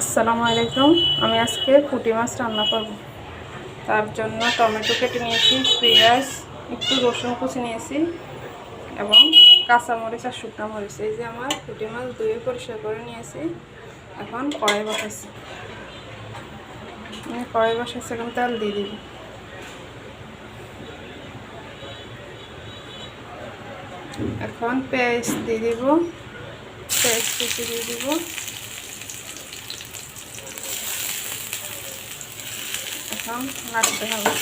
আসসালামু আলাইকুম। আমি আজকে পুঁটি মাছ রান্না করব। তার জন্য টমেটো কেটে নিয়েছি, পেঁয়াজ, একটু রসুন কুচি নিয়েছি এবং কাঁচামরিচ আর শুকনো মরিচ। এই যে আমার পুঁটি মাছ ধুয়ে পরিষ্কার করে নিয়েছি, এখন কড়াই বসাচ্ছি। আমি কড়াই বসাচ্ছি, এখন তেল দিয়ে দিব। এখন পেঁয়াজ দিয়ে দিব পেঁয়াজ কুচি দিয়ে দিব। এখন নাড়তে হবে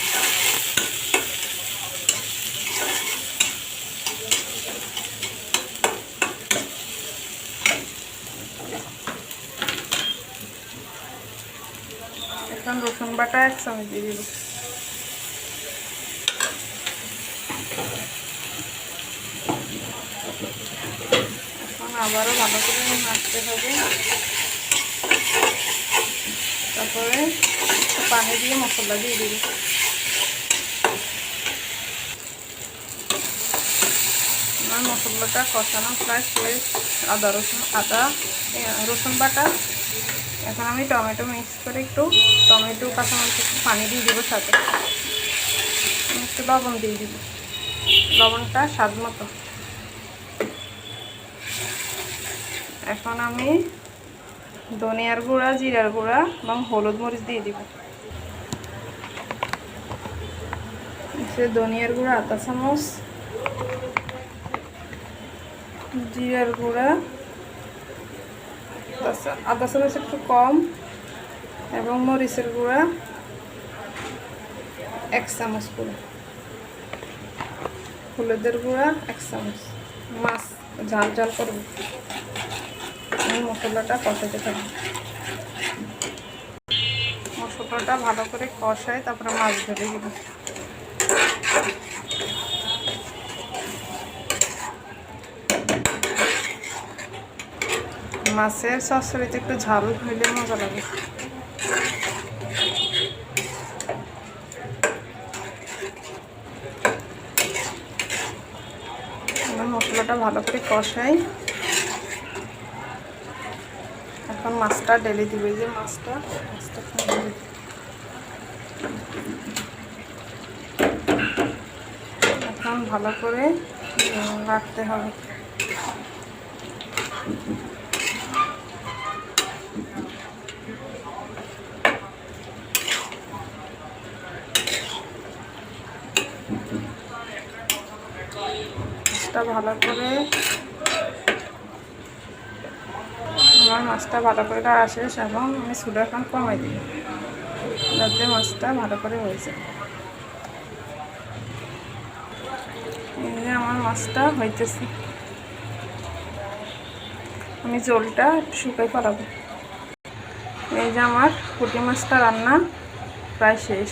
এখন রসুন বাটা এক চামচ দিয়ে দিব। এখন আবারও ভালো করে নাড়তে হবে। তারপরে পানি দিয়ে মশলা দিয়ে দিবি। আমার মশলাটা কষানো প্রায় শেষ। আদা রসুন আদা রসুন বাটা। এখন আমি টমেটো মিক্স করে একটু টমেটো কাঁচামরিচ একটু পানি দিয়ে দিব সাথে। একটু লবণ দিয়ে দিব। লবণটা স্বাদ মতো। এখন আমি ধনিয়ার গুঁড়া, জিরার গুঁড়া এবং হলুদ মরিচ দিয়ে দিব। সে ধনিয়ার গুঁড়া আধা চামচ, জিরার গুঁড়া। আধা চামচ একটু কম এবং মরিচের গুঁড়া, এক চামচ পুরো হলুদের গুঁড়া, এক চামচ। মাছ, ঝাল ঝাল করব। আমি মশলাটা কষাতে থাকি মশলাটা ভালো করে কষায় তারপরে মাছ ধরে দিব মাছের সসরিতে একটু ঝাল হইলে মজা লাগে। মশলাটা ভালো করে কষাই। এখন মাছটা ঢেলে দিবে যে মাছটা মাছটা এখন ভালো করে রাখতে হবে। মাছটা ভালো করে, আমার মাছটা ভালো করে শেষ এবং আমি সুডা এখন কমাই দিই। যাতে মাছটা ভালো করে হয়েছে এই যে আমার মাছটা হইতেছে। আমি জলটা শুকাই ফেলাবো। এই যে আমার পুঁটি মাছটা রান্না প্রায় শেষ।